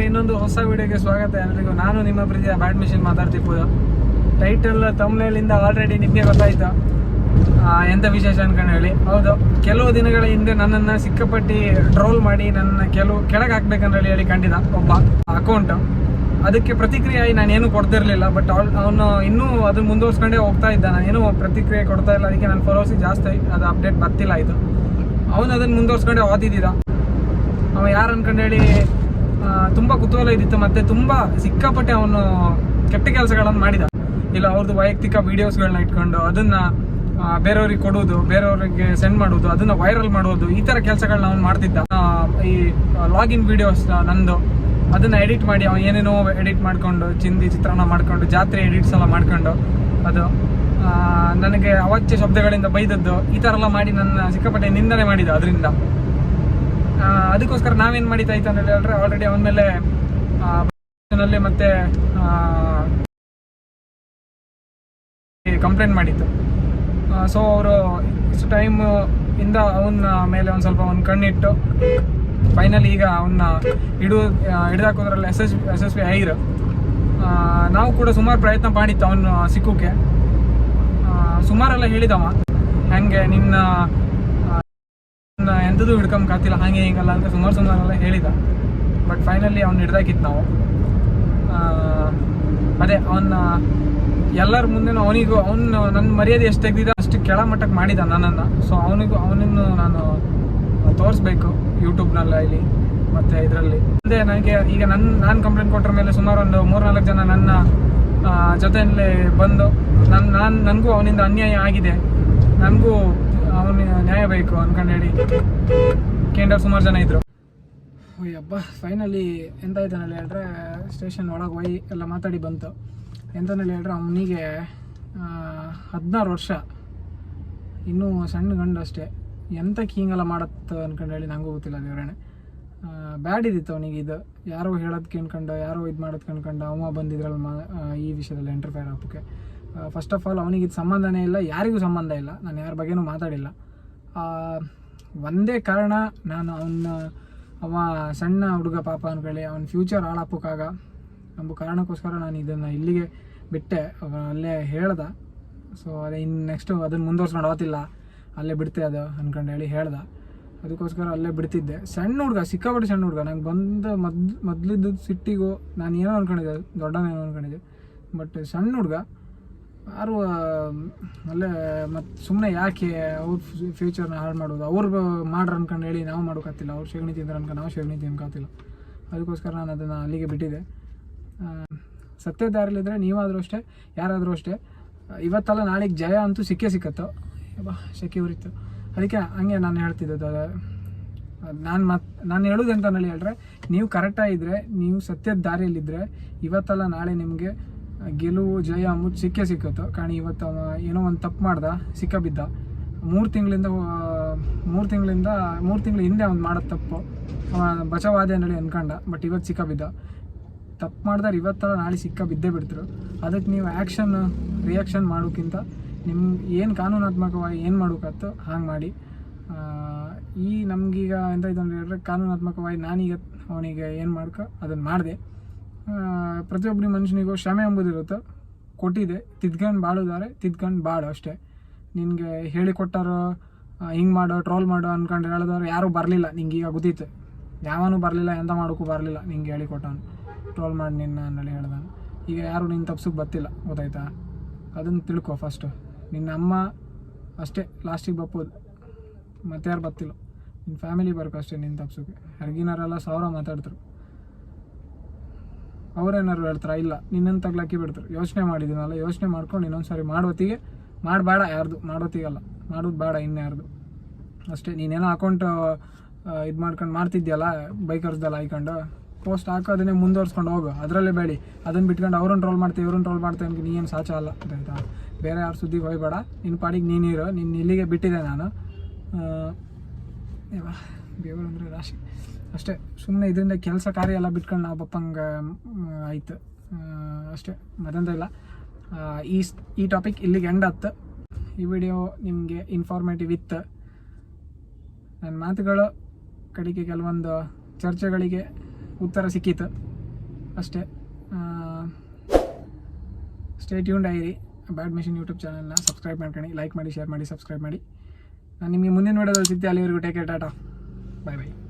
ವಿಡಿಯೋಗೆ ಸ್ವಾಗತ ಎಲ್ರಿಗೂ. ನಾನು ನಿಮ್ಮ ಪ್ರೀತಿಯ ಬ್ಯಾಟ್ ಮಿಷಿನ್ ಮಾತಾಡ್ತಿರ್ಬೋದು ಟೈಟಲ್ ತಮ್ನೇಲಿಂದ ಆಲ್ರೆಡಿ ನಿಮಗೆ ಗೊತ್ತಾಯ್ತು. ಎಂಥ ವಿಶೇಷ ಅನ್ಕೊಂಡು ಹೇಳಿ. ಹೌದು, ಕೆಲವು ದಿನಗಳ ಹಿಂದೆ ನನ್ನನ್ನು ಸಿಕ್ಕಾಪಟ್ಟಿ ಟ್ರೋಲ್ ಮಾಡಿ ನನ್ನ ಕೆಲವು ಕೆಳಗೆ ಹಾಕ್ಬೇಕಂತ ಹೇಳಿ ಕಂಡಿದ್ದ ಒಬ್ಬ ಅಕೌಂಟ್ ಅದಕ್ಕೆ ಪ್ರತಿಕ್ರಿಯೆ ನಾನೇನು ಕೊಡ್ತಿರ್ಲಿಲ್ಲ ಬಟ್ ಅವನು ಇನ್ನೂ ಅದನ್ನು ಮುಂದುವರ್ಸ್ಕೊಂಡೇ ಹೋಗ್ತಾ ಇದ್ದ. ನಾನು ಏನೂ ಪ್ರತಿಕ್ರಿಯೆ ಕೊಡ್ತಾ ಇಲ್ಲ. ಅದಕ್ಕೆ ನನ್ನ ಫಾಲೋವರ್ಸ್ ಜಾಸ್ತಿ, ಅದು ಅಪ್ಡೇಟ್ ಬರ್ತಿಲ್ಲ ಇದು. ಅವನು ಅದನ್ನು ಮುಂದುವರ್ಸ್ಕೊಂಡೇ ಓದಿದ್ದ ಅವ ಯಾರು ಅನ್ಕೊಂಡು ಹೇಳಿ ತುಂಬಾ ಕುತೂಹಲ ಇದ್ದಿತ್ತು ಮತ್ತೆ ತುಂಬಾ ಸಿಕ್ಕಾಪಟ್ಟೆ ಅವನು ಕೆಟ್ಟ ಕೆಲಸಗಳನ್ನು ಮಾಡಿದ. ಇಲ್ಲ ಅವ್ರದ್ದು ವೈಯಕ್ತಿಕ ವೀಡಿಯೋಸ್ಗಳನ್ನ ಇಟ್ಕೊಂಡು ಅದನ್ನ ಬೇರೆಯವ್ರಿಗೆ ಕೊಡೋದು ಬೇರೆಯವ್ರಿಗೆ ಸೆಂಡ್ ಮಾಡೋದು ಅದನ್ನ ವೈರಲ್ ಮಾಡೋದು ಈ ತರ ಕೆಲಸಗಳನ್ನ ಅವ್ನು ಮಾಡ್ತಿದ್ದ. ಈ ಲಾಗಿನ್ ವಿಡಿಯೋಸ್ ನಂದು. ಅದನ್ನ ಎಡಿಟ್ ಮಾಡಿ ಅವನು ಏನೇನೋ ಎಡಿಟ್ ಮಾಡ್ಕೊಂಡು, ಚಿಂದಿ ಚಿತ್ರಾನ್ನ ಮಾಡ್ಕೊಂಡು, ಜಾತ್ರೆ ಎಡಿಟ್ಸ್ ಎಲ್ಲ ಮಾಡ್ಕೊಂಡು, ಅದು ನನಗೆ ಅವಾಚ್ಯ ಶಬ್ದಗಳಿಂದ ಬೈದದ್ದು, ಈ ಥರ ಎಲ್ಲ ಮಾಡಿ ನನ್ನ ಸಿಕ್ಕಾಪಟ್ಟೆ ನಿಂದನೆ ಮಾಡಿದ ಅದರಿಂದ. ಅದಕ್ಕೋಸ್ಕರ ನಾವೇನ್ ಇತ್ತು ಅಂತ ಹೇಳಿದ್ರೆ ಆಲ್ರೆಡಿ ಅವನ ಮೇಲೆ ಮತ್ತೆ ಕಂಪ್ಲೇಂಟ್ ಮಾಡಿತ್ತು ಸೊ ಅವರು ಇಷ್ಟು ಟೈಮ್ ಇಂದ ಅವನ ಮೇಲೆ ಒಂದು ಸ್ವಲ್ಪ ಒಂದು ಕಣ್ಣಿಟ್ಟು ಫೈನಲ್ ಈಗ ಅವನ್ನ ಹಿಡು ಹಿಡಿದಾಕೋದ್ರಲ್ಲಿ S S S S P ಐರ್ ನಾವು ಕೂಡ ಸುಮಾರು ಪ್ರಯತ್ನ ಮಾಡಿತ್ತು ಅವನು ಸಿಕ್ಕೋಕೆ ಸುಮಾರೆಲ್ಲ ಹೇಳಿದವ. ಹೆಂಗೆ ನಿನ್ನ ಎಂಥದ್ದು ಹಿಡ್ಕೊಂಬಕಾತಿಲ್ಲ ಹಾಗೆ ಹಿಂಗಲ್ಲ ಅಂತ ಸುಮಾರು ಸುಮಾರೆಲ್ಲ ಹೇಳಿದ. ಬಟ್ ಫೈನಲಿ ಅವ್ನು ಹಿಡ್ದಾಕಿತ್ತು ನಾವು. ಅದೇ ಅವನ್ನ ಎಲ್ಲರ ಮುಂದೆ ಅವನಿಗೂ, ಅವನು ನನ್ನ ಮರ್ಯಾದೆ ಎಷ್ಟು ತೆಗ್ದಿದ ಅಷ್ಟು ಕೆಳ ಮಟ್ಟಕ್ಕೆ ಮಾಡಿದ ನನ್ನನ್ನು. ಸೊ ಅವನಿಗೂ ಅವನನ್ನು ನಾನು ತೋರಿಸ್ಬೇಕು ಯೂಟ್ಯೂಬ್ನಲ್ಲ ಇಲ್ಲಿ, ಮತ್ತು ಇದರಲ್ಲಿ. ಮುಂದೆ ನನಗೆ ಈಗ ನನ್ನ ನಾನು ಕಂಪ್ಲೇಂಟ್ ಕೊಟ್ಟರ ಮೇಲೆ ಸುಮಾರು ಒಂದು ಮೂರು ನಾಲ್ಕು ಜನ ನನ್ನ ಜೊತೆಯಲ್ಲೇ ಬಂದು ನನ್ನ ನಾನು, ನನಗೂ ಅವನಿಂದ ಅನ್ಯಾಯ ಆಗಿದೆ. ನನಗೂ ಅವನಿಗೆ ನ್ಯಾಯ ಬೇಕು ಅನ್ಕೊಂಡು ಹೇಳಿ. ಕೇಂದ್ರ ಸುಮಾರು ಜನ ಇದ್ರು. ಅಬ್ಬಾ ಫೈನಲಿ ಎಂತ ಆಯ್ತಾನಲ್ಲಿ ಹೇಳಿದ್ರೆ ಸ್ಟೇಷನ್ ಒಳಗೆ ಹೋಗಿ ಎಲ್ಲ ಮಾತಾಡಿ ಬಂತು. ಎಂತನಲ್ಲಿ ಹೇಳಿದ್ರೆ ಅವನಿಗೆ ಹದಿನಾರು ವರ್ಷ. ಇನ್ನೂ ಸಣ್ಣ ಗಂಡು ಅಷ್ಟೇ. ಎಂತಕ್ಕೆ ಹಿಂಗೆಲ್ಲ ಮಾಡತ್ತ ಅನ್ಕೊಂಡು ಹೇಳಿ ನಂಗೂ ಗೊತ್ತಿಲ್ಲ ವಿವರಣೆ ಬ್ಯಾಡ್ ಇದ್ದಿತ್ತು ಅವನಿಗೆ ಇದು. ಯಾರೋ ಹೇಳೋದು ಕೇಳ್ಕೊಂಡು, ಯಾರೋ ಇದು ಮಾಡೋದು ಅನ್ಕೊಂಡು ಅವ ಬಂದಿದ್ರಲ್ಲ ಮಾ ಈ ವಿಷಯದಲ್ಲಿ ಎಂಟರ್ಫೈರ್ ಹಾಕೋಕ್ಕೆ ಫಸ್ಟ್ ಆಫ್ ಆಲ್ ಅವನಿಗೆ ಇದು ಸಂಬಂಧನೇ ಇಲ್ಲ, ಯಾರಿಗೂ ಸಂಬಂಧ ಇಲ್ಲ, ನಾನು ಯಾರ ಬಗ್ಗೆನೂ ಮಾತಾಡಿಲ್ಲ. ಒಂದೇ ಕಾರಣ ನಾನು ಅವನ ಅವ ಸಣ್ಣ ಹುಡುಗ ಪಾಪ ಅನ್ಕೊಳ್ಳಿ ಅವನ ಫ್ಯೂಚರ್ ಹಾಳಾಪಕ್ಕಾಗ ಎಂಬ ಕಾರಣಕ್ಕೋಸ್ಕರ ನಾನು ಇದನ್ನು ಇಲ್ಲಿಗೆ ಬಿಟ್ಟೆ ಅಲ್ಲೇ ಹೇಳ್ದ. ಸೊ ಅದೇ ಇನ್ನು ನೆಕ್ಸ್ಟು ಅದನ್ನು ಮುಂದುವರ್ಸ್ಕೊಂಡು ಹೋಗ್ತಿಲ್ಲ ಅಲ್ಲೇ ಬಿಡ್ತೆ ಅದು ಅಂದ್ಕೊಂಡು ಹೇಳಿ ಹೇಳ್ದ. ಅದಕ್ಕೋಸ್ಕರ ಅಲ್ಲೇ ಬಿಡ್ತಿದ್ದೆ. ಸಣ್ಣ ಹುಡುಗ, ಸಿಕ್ಕಾಪಟ್ಟೆ ಸಣ್ಣ ಹುಡುಗ, ನಂಗೆ ಬಂದ ಮೊದ್ಲು ಮೊದಲಿದ್ದ ಸಿಟ್ಟಿಗೂ, ನಾನು ಏನೋ ಅಂದ್ಕೊಂಡಿದ್ದೆ ದೊಡ್ಡನೇನೋ ಅಂದ್ಕೊಂಡಿದ್ದೆ ಬಟ್ ಸಣ್ಣ ಹುಡುಗ ಯಾರು ಅಲ್ಲೇ ಮತ್ತು ಸುಮ್ಮನೆ ಯಾಕೆ ಅವ್ರ ಫ್ಯೂಚರ್ನ ಹಾಳು ಮಾಡೋದು? ಅವ್ರು ಮಾಡ್ರ ಅನ್ಕೊಂಡು ಹೇಳಿ ನಾವು ಮಾಡೋಕ್ಕಾಗ್ತಿಲ್ಲ ಅವ್ರು ಸೆಗಣಿ ತಿಂದ್ರೆ ಅನ್ಕೊಂಡು ನಾವು ಸೆಗಣಿ ತಿನ್ಕಾತಿಲ್ಲ ಅದಕ್ಕೋಸ್ಕರ ನಾನು ಅದನ್ನು ಅಲ್ಲಿಗೆ ಬಿಟ್ಟಿದ್ದೆ. ಸತ್ಯ ದಾರಿಲಿದ್ರೆ ನೀವಾದರೂ ಅಷ್ಟೇ, ಯಾರಾದರೂ ಅಷ್ಟೇ. ಇವತ್ತಲ್ಲ ನಾಳೆಗೆ ಜಯ ಅಂತೂ ಸಿಕ್ಕೇ ಸಿಕ್ಕತ್ತೋ? ಬಾ ಶೆಕೆ ಉರಿತು. ಅದಕ್ಕೆ ಹಂಗೆ ನಾನು ಹೇಳ್ತಿದ್ದದ್ದು ನಾನು ಮತ್, ನಾನು ಹೇಳೋದು ಅಂತ ಹೇಳಿ ಹೇಳಿದ್ರೆ ನೀವು ಕರೆಕ್ಟಾಗಿದ್ದರೆ ನೀವು ಸತ್ಯದ ದಾರಿಯಲ್ಲಿದ್ದರೆ ಇವತ್ತಲ್ಲ ನಾಳೆ ನಿಮಗೆ ಗೆಲುವು, ಜಯ ಅಂಬುದು ಸಿಕ್ಕೇ ಸಿಕ್ಕತ್ತು. ಕಾಣಿ ಇವತ್ತು ಅವ ಏನೋ ಒಂದು ತಪ್ಪು ಮಾಡ್ದ ಸಿಕ್ಕ ಬಿದ್ದ ಮೂರು ತಿಂಗಳಿಂದ ಮೂರು ತಿಂಗಳಿಂದ, ಮೂರು ತಿಂಗಳ ಹಿಂದೆ ಅವ್ನು ಮಾಡೋದು ತಪ್ಪು. ಅವ ಬಚಾವಾದೆ ಅಂತೇಳಿ ಅಂದ್ಕೊಂಡ ಬಟ್ ಇವತ್ತು ಸಿಕ್ಕ ಬಿದ್ದ ತಪ್ಪು ಮಾಡಿದ್ರೆ ಇವತ್ತಲ್ಲ ನಾಳೆ ಸಿಕ್ಕ ಬಿದ್ದೇ ಬಿಡ್ತರು. ಅದಕ್ಕೆ ನೀವು ಆ್ಯಕ್ಷನ್ ರಿಯಾಕ್ಷನ್ ಮಾಡೋಕ್ಕಿಂತ ನಿಮ್ಮ ಏನು ಕಾನೂನಾತ್ಮಕವಾಗಿ ಏನು ಮಾಡೋಕತ್ತು ಹಾಗೆ ಮಾಡಿ. ಈ ನಮಗೀಗ ಎಂತ ಇದೊಂದು ಹೇಳಿದ್ರೆ ಕಾನೂನಾತ್ಮಕವಾಗಿ ನಾನೀಗ ಅವನಿಗೆ ಏನು ಮಾಡ್ಕೊ ಅದನ್ನು ಮಾಡಿದೆ. ಪ್ರತಿಯೊಬ್ಬರಿ ಮನುಷ್ಯನಿಗೂ ಕ್ಷಮೆ ಎಂಬುದಿರುತ್ತೆ ಕೊಟ್ಟಿದೆ, ತಿದ್ಕೊಂಡು ಬಾಳಿದ್ದಾರೆ ತಿದ್ಕೊಂಡು ಬಾಳು ಅಷ್ಟೇ. ನಿನಗೆ ಹೇಳಿಕೊಟ್ಟಾರೋ ಹಿಂಗೆ ಮಾಡೋ ಟ್ರೋಲ್ ಮಾಡೋ ಅನ್ಕೊಂಡು ಹೇಳಿದವ್ರು ಯಾರೂ ಬರಲಿಲ್ಲ ನಿಂಗೆ ಈಗ ಗೊತ್ತಿತ್ತು ಯಾವನು ಬರಲಿಲ್ಲ ಎಂಥ ಮಾಡೋಕ್ಕೂ ಬರಲಿಲ್ಲ, ನಿಂಗೆ ಹೇಳಿಕೊಟ್ಟವನು. ಟ್ರೋಲ್ ಮಾಡಿ ನಿನ್ನ ಅನ್ನಲ್ಲಿ ಹೇಳ್ದಾನು ಈಗ ಯಾರು ನಿನ್ನ ತಪ್ಸಕ್ಕೆ ಬತ್ತಿಲ್ಲ ಗೊತ್ತಾಯ್ತಾ? ಅದನ್ನು ತಿಳ್ಕೊ ಫಸ್ಟು ನಿನ್ನ ಅಮ್ಮ ಅಷ್ಟೇ ಲಾಸ್ಟಿಗೆ ಬಪ್ಪೋದು ಮತ್ತೆ ಯಾರು ಬತ್ತಿಲ್ಲ ನಿನ್ನ ಫ್ಯಾಮಿಲಿ ಬರಬೇಕು ಅಷ್ಟೇ ನಿನ್ನ ತಪ್ಸಕ್ಕೆ ಹರ್ಗಿನವರೆಲ್ಲ ಸಾವಿರ ಮಾತಾಡ್ತಾರೆ. ಅವ್ರೇನಾರು ಹೇಳ್ತಾರೆ, ಇಲ್ಲ, ನಿನ್ನನ್ನು ತಗ್ಲಾಕಿ ಬಿಡ್ತಾರೆ. ಯೋಚನೆ ಮಾಡಿದ್ದೀನಲ್ಲ, ಯೋಚನೆ ಮಾಡ್ಕೊಂಡು ಇನ್ನೊಂದು ಸಾರಿ ಮಾಡೋತ್ತಿಗೆ ಮಾಡಬೇಡ ಯಾರ್ದು ಮಾಡೋತ್ತಿಗಲ್ಲ ಮಾಡೋದು ಬೇಡ ಇನ್ಯಾರ್ದು ಅಷ್ಟೇ, ನೀನೇನೋ ಅಕೌಂಟ್ ಇದು ಮಾಡ್ಕೊಂಡು ಮಾಡ್ತಿದ್ಯಲ್ಲ ಬೈಕರ್ಸ್ದೆಲ್ಲ ಹಾಕೊಂಡು ಪೋಸ್ಟ್ ಹಾಕೋದನ್ನೇ ಮುಂದುವರ್ಸ್ಕೊಂಡು ಹೋಗು. ಅದರಲ್ಲೇ ಬೇಡಿ. ಅದನ್ನು ಬಿಟ್ಕೊಂಡು ಅವ್ರನ್ನ ಟ್ರೋಲ್ ಮಾಡ್ತೀವಿ ಇವ್ರನ್ನ ಟ್ರೋಲ್ ಮಾಡ್ತೀವಿ ನೀ ಏನು ಸಾಚ ಅಲ್ಲ, ಆಯ್ತಾ? ಬೇರೆ ಯಾರು ಸುದ್ದಿಗೆ ಹೋಗ್ಬೇಡ. ನಿನ್ನ ಪಾಡಿಗೆ ನೀನಿರು ನಿನ್ನ ಇಲ್ಲಿಗೆ ಬಿಟ್ಟಿದ್ದೆ ನಾನು. ದೇವರು ಅಂದರೆ ರಾಶಿ. ಅಷ್ಟೇ ಸುಮ್ಮನೆ ಇದರಿಂದ ಕೆಲಸ ಕಾರ್ಯ ಎಲ್ಲ ಬಿಟ್ಕೊಂಡು ನಾವು ಬಪ್ಪಂಗೆ ಆಯ್ತು. ಅಷ್ಟೇ, ಮತ್ತೊಂದ ಇಲ್ಲ. ಈ ಈ ಟಾಪಿಕ್ ಇಲ್ಲಿಗೆ ಎಂಡ್ ಆಯ್ತು ಈ ವಿಡಿಯೋ ನಿಮಗೆ ಇನ್ಫಾರ್ಮೇಟಿವ್ ಇತ್ತು. ನನ್ನ ಮಾತುಗಳು, ಕಡೆಗೆ ಕೆಲವೊಂದು ಚರ್ಚೆಗಳಿಗೆ ಉತ್ತರ ಸಿಕ್ಕಿತು. ಅಷ್ಟೇ ಸ್ಟೇ ಟ್ಯೂನ್ ಡೈರಿ ಬ್ಯಾಡ್ ಮಿಷನ್ ಯೂಟ್ಯೂಬ್ ಚಾನಲ್ನ ಸಬ್ಸ್ಕ್ರೈಬ್ ಮಾಡ್ಕೊಳ್ಳಿ ಲೈಕ್ ಮಾಡಿ ಶೇರ್ ಮಾಡಿ ಸಬ್ಸ್ಕ್ರೈಬ್ ಮಾಡಿ. ನಾನು ನಿಮಗೆ ಮುಂದಿನ ವಿಡಿಯೋದಲ್ಲಿ ಸಿಗ್ತೀನಿ ಅಲ್ಲಿವರೆಗೂ ಟೇಕ್ ಕೇರ್ ಟಾಟಾ. 拜拜。